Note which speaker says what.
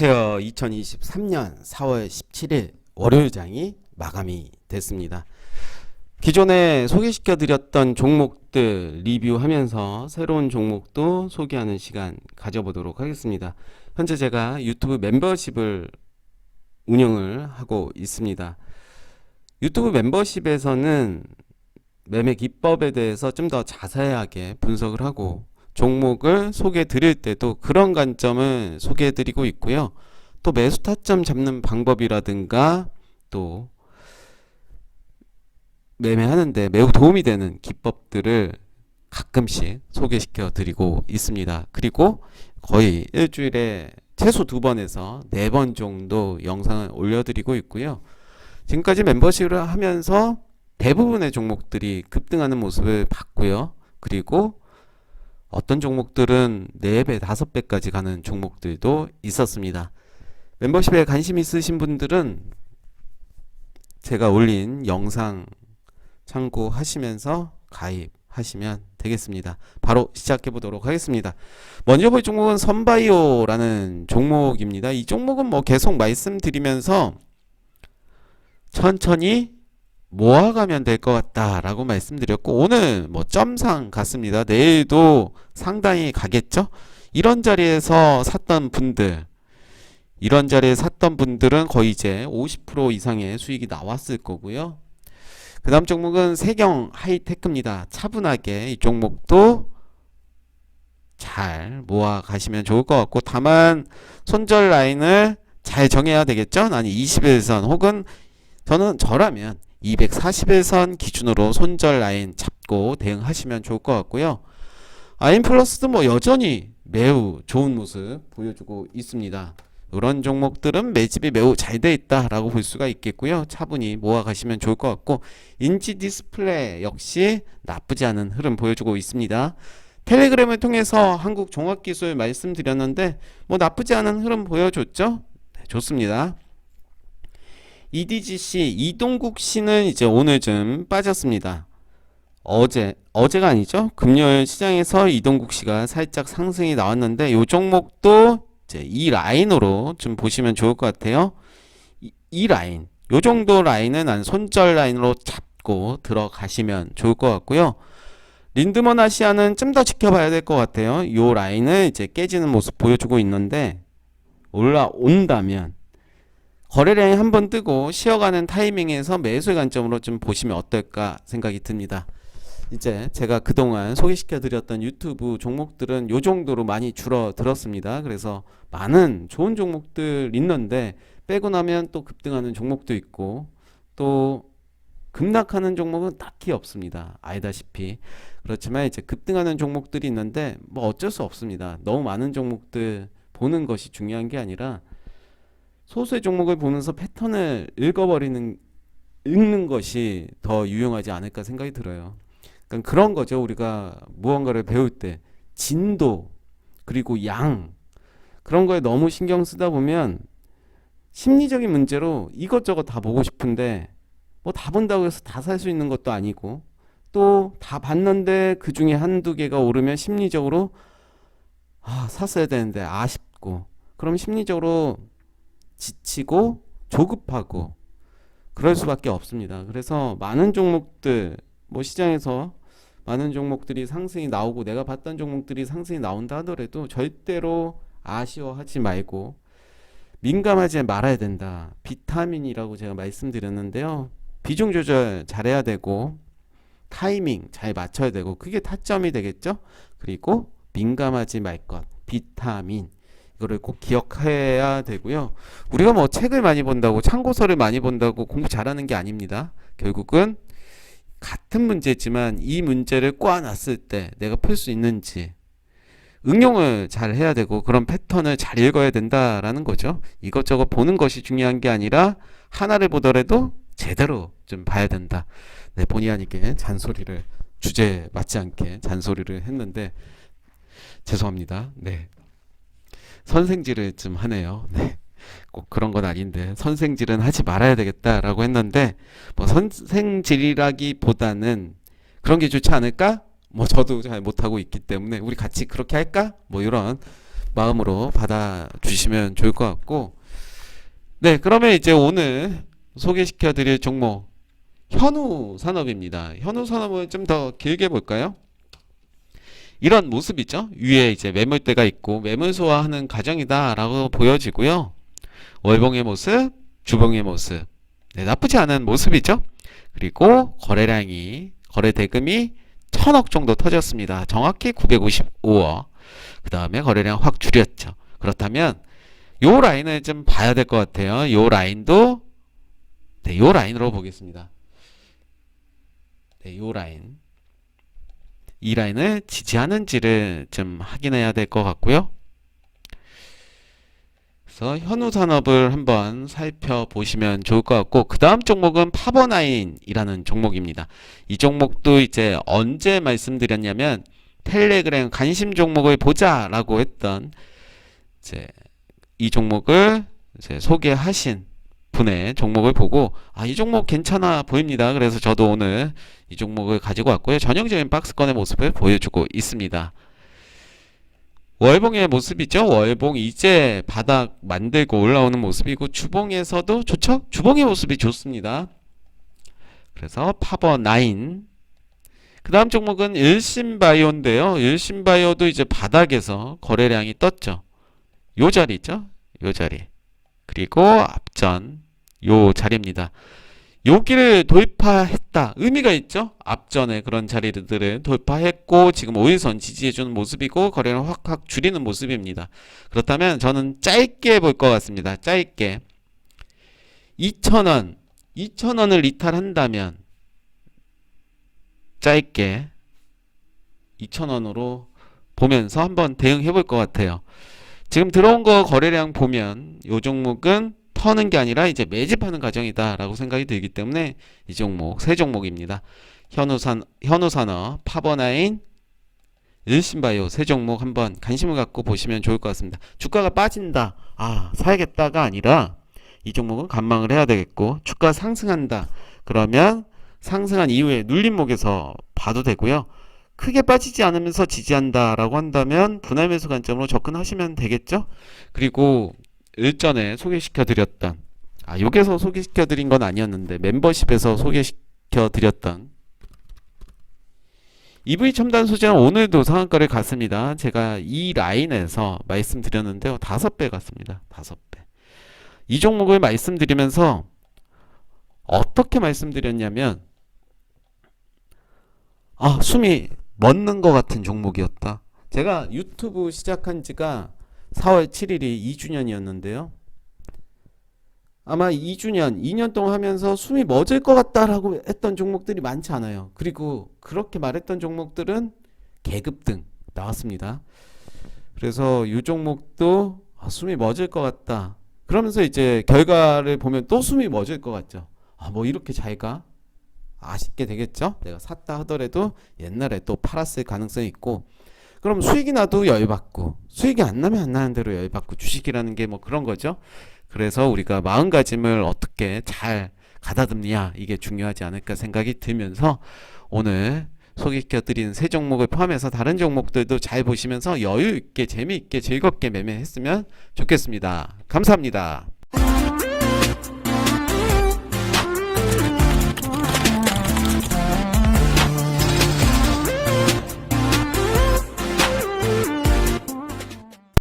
Speaker 1: 안녕하세요. 2023년 4월 17일 월요일장이 마감이 됐습니다. 기존에 소개시켜 드렸던 종목들 리뷰하면서 새로운 종목도 소개하는 시간 가져보도록 하겠습니다. 현재 제가 유튜브 멤버십을 운영을 하고 있습니다. 유튜브 멤버십에서는 매매 기법에 대해서 좀 더 자세하게 분석을 하고 종목을 소개해 드릴 때도 그런 관점을 소개해 드리고 있고요. 또 매수 타점 잡는 방법이라든가 또 매매하는데 매우 도움이 되는 기법들을 가끔씩 소개시켜 드리고 있습니다. 그리고 거의 일주일에 최소 두 번에서 네 번 정도 영상을 올려드리고 있고요. 지금까지 멤버십을 하면서 대부분의 종목들이 급등하는 모습을 봤고요. 그리고 어떤 종목들은 4배, 5배까지 가는 종목들도 있었습니다. 멤버십에 관심 있으신 분들은 제가 올린 영상 참고하시면서 가입하시면 되겠습니다. 바로 시작해 보도록 하겠습니다. 먼저 볼 종목은 선바이오라는 종목입니다. 이 종목은 뭐 계속 말씀드리면서 천천히 모아가면 될 것 같다라고 말씀드렸고 오늘 뭐 점상 같습니다. 내일도 상당히 가겠죠? 이런 자리에서 샀던 분들 이런 자리에 샀던 분들은 거의 이제 50% 이상의 수익이 나왔을 거고요. 그 다음 종목은 세경 하이테크입니다. 차분하게 이 종목도 잘 모아 가시면 좋을 것 같고 다만 손절 라인을 잘 정해야 되겠죠? 아니 21선 혹은 저는 저라면 241선 기준으로 손절 라인 잡고 대응하시면 좋을 것 같고요. 아인 플러스도 뭐 여전히 매우 좋은 모습 보여주고 있습니다. 이런 종목들은 매집이 매우 잘 돼 있다라고 볼 수가 있겠고요. 차분히 모아 가시면 좋을 것 같고 인지 디스플레이 역시 나쁘지 않은 흐름 보여주고 있습니다. 텔레그램을 통해서 한국 종합기술 말씀드렸는데 뭐 나쁘지 않은 흐름 보여줬죠? 네, 좋습니다. EDGC 이동국 씨는 이제 오늘 좀 빠졌습니다. 어제 어제가 아니죠? 금요일 시장에서 이동국 씨가 살짝 상승이 나왔는데 이 종목도 이제 이 라인으로 좀 보시면 좋을 것 같아요. 이, 이 라인, 요 정도 라인은 난 손절 라인으로 잡고 들어가시면 좋을 것 같고요. 린드먼 아시아는 좀 더 지켜봐야 될 것 같아요. 요 라인을 이제 깨지는 모습 보여주고 있는데 올라온다면 거래량이 한 번 뜨고 쉬어가는 타이밍에서 매수의 관점으로 좀 보시면 어떨까 생각이 듭니다. 이제 제가 그동안 소개시켜 드렸던 유튜브 종목들은 요 정도로 많이 줄어들었습니다. 그래서 많은 좋은 종목들 있는데 빼고 나면 또 급등하는 종목도 있고 또 급락하는 종목은 딱히 없습니다. 알다시피. 그렇지만 이제 급등하는 종목들이 있는데 뭐 어쩔 수 없습니다. 너무 많은 종목들 보는 것이 중요한 게 아니라 소수의 종목을 보면서 패턴을 읽어버리는 읽는 것이 더 유용하지 않을까 생각이 들어요. 그러니까 그런 거죠. 우리가 무언가를 배울 때 진도 그리고 양 그런 거에 너무 신경 쓰다 보면 심리적인 문제로 이것저것 다 보고 싶은데 뭐 다 본다고 해서 다 살 수 있는 것도 아니고 또 다 봤는데 그 중에 한두 개가 오르면 심리적으로 아, 샀어야 되는데 아쉽고 그럼 심리적으로 지치고 조급하고 그럴 수밖에 없습니다. 그래서 많은 종목들 뭐 시장에서 많은 종목들이 상승이 나오고 내가 봤던 종목들이 상승이 나온다 하더라도 절대로 아쉬워하지 말고 민감하지 말아야 된다. 비타민이라고 제가 말씀드렸는데요. 비중 조절 잘해야 되고 타이밍 잘 맞춰야 되고 그게 타점이 되겠죠. 그리고 민감하지 말 것. 비타민 이거를 꼭 기억해야 되고요. 우리가 뭐 책을 많이 본다고 참고서를 많이 본다고 공부 잘하는 게 아닙니다. 결국은 같은 문제지만 이 문제를 꼬아놨을 때 내가 풀 수 있는지 응용을 잘 해야 되고 그런 패턴을 잘 읽어야 된다라는 거죠. 이것저것 보는 것이 중요한 게 아니라 하나를 보더라도 제대로 좀 봐야 된다. 네, 본의 아니게 잔소리를 주제에 맞지 않게 잔소리를 했는데 죄송합니다. 네. 선생질을 좀 하네요. 네. 꼭 그런 건 아닌데 선생질은 하지 말아야 되겠다라고 했는데 뭐 선생질이라기보다는 그런 게 좋지 않을까? 뭐 저도 잘 못하고 있기 때문에 우리 같이 그렇게 할까? 뭐 이런 마음으로 받아주시면 좋을 것 같고 네 그러면 이제 오늘 소개시켜 드릴 종목 현우 산업입니다. 현우 산업은 좀 더 길게 볼까요? 이런 모습이죠. 위에 이제 매물대가 있고 매물 소화하는 과정이다라고 보여지고요. 월봉의 모습, 주봉의 모습. 네, 나쁘지 않은 모습이죠. 그리고 거래량이 거래 대금이 천억 정도 터졌습니다. 정확히 955억. 그 다음에 거래량 확 줄였죠. 그렇다면 요 라인을 좀 봐야 될 것 같아요. 요 라인도 네, 요 라인으로 보겠습니다. 네, 요 라인. 이 라인을 지지하는지를 좀 확인해야 될 것 같고요. 그래서 현우 산업을 한번 살펴보시면 좋을 것 같고 그 다음 종목은 파버나인이라는 종목입니다. 이 종목도 이제 언제 말씀드렸냐면 텔레그램 관심 종목을 보자라고 했던 이제 이 종목을 이제 소개하신 분의 종목을 보고 아 이 종목 괜찮아 보입니다. 그래서 저도 오늘 이 종목을 가지고 왔고요. 전형적인 박스권의 모습을 보여주고 있습니다. 월봉의 모습이죠. 월봉 이제 바닥 만들고 올라오는 모습이고 주봉에서도 좋죠. 주봉의 모습이 좋습니다. 그래서 파버 9. 그 다음 종목은 일신바이오인데요. 일신바이오도 이제 바닥에서 거래량이 떴죠. 요 자리 있죠. 요 자리. 그리고 앞전 요 자리입니다. 여기를 돌파했다. 의미가 있죠? 앞전에 그런 자리들을 돌파했고 지금 5일선 지지해주는 모습이고 거래를 확확 줄이는 모습입니다. 그렇다면 저는 짧게 볼 것 같습니다. 짧게 2,000원 2,000원을 이탈한다면 짧게 2,000원으로 보면서 한번 대응해 볼 것 같아요. 지금 들어온 거 거래량 보면 요 종목은 터는 게 아니라 이제 매집하는 과정이다라고 생각이 들기 때문에 이 종목 세 종목입니다. 현우산 현우산업, 파버나인, 일신바이오 세 종목 한번 관심을 갖고 보시면 좋을 것 같습니다. 주가가 빠진다, 아 사야겠다가 아니라 이 종목은 관망을 해야 되겠고 주가 상승한다. 그러면 상승한 이후에 눌림목에서 봐도 되고요. 크게 빠지지 않으면서 지지한다라고 한다면 분할 매수 관점으로 접근하시면 되겠죠. 그리고 일전에 소개시켜 드렸던 아 여기서 소개시켜 드린 건 아니었는데 멤버십에서 소개시켜 드렸던 EV 첨단 소재는 오늘도 상한가를 갔습니다. 제가 이 라인에서 말씀드렸는데요. 다섯 배 갔습니다. 다섯 배. 이 종목을 말씀드리면서 어떻게 말씀드렸냐면 아 숨이 멎는 것 같은 종목이었다. 제가 유튜브 시작한 지가 4월 7일이 2주년이었는데요. 아마 2주년, 2년 동안 하면서 숨이 멎을 것 같다라고 했던 종목들이 많지 않아요. 그리고 그렇게 말했던 종목들은 계급 등 나왔습니다. 그래서 이 종목도 아, 숨이 멎을 것 같다. 그러면서 이제 결과를 보면 또 숨이 멎을 것 같죠. 아, 뭐 이렇게 잘 가? 아쉽게 되겠죠? 내가 샀다 하더라도 옛날에 또 팔았을 가능성이 있고 그럼 수익이 나도 열받고 수익이 안 나면 안 나는 대로 열받고 주식이라는 게 뭐 그런 거죠. 그래서 우리가 마음가짐을 어떻게 잘 가다듬냐 이게 중요하지 않을까 생각이 들면서 오늘 소개시켜 드린 세 종목을 포함해서 다른 종목들도 잘 보시면서 여유 있게 재미있게 즐겁게 매매했으면 좋겠습니다. 감사합니다.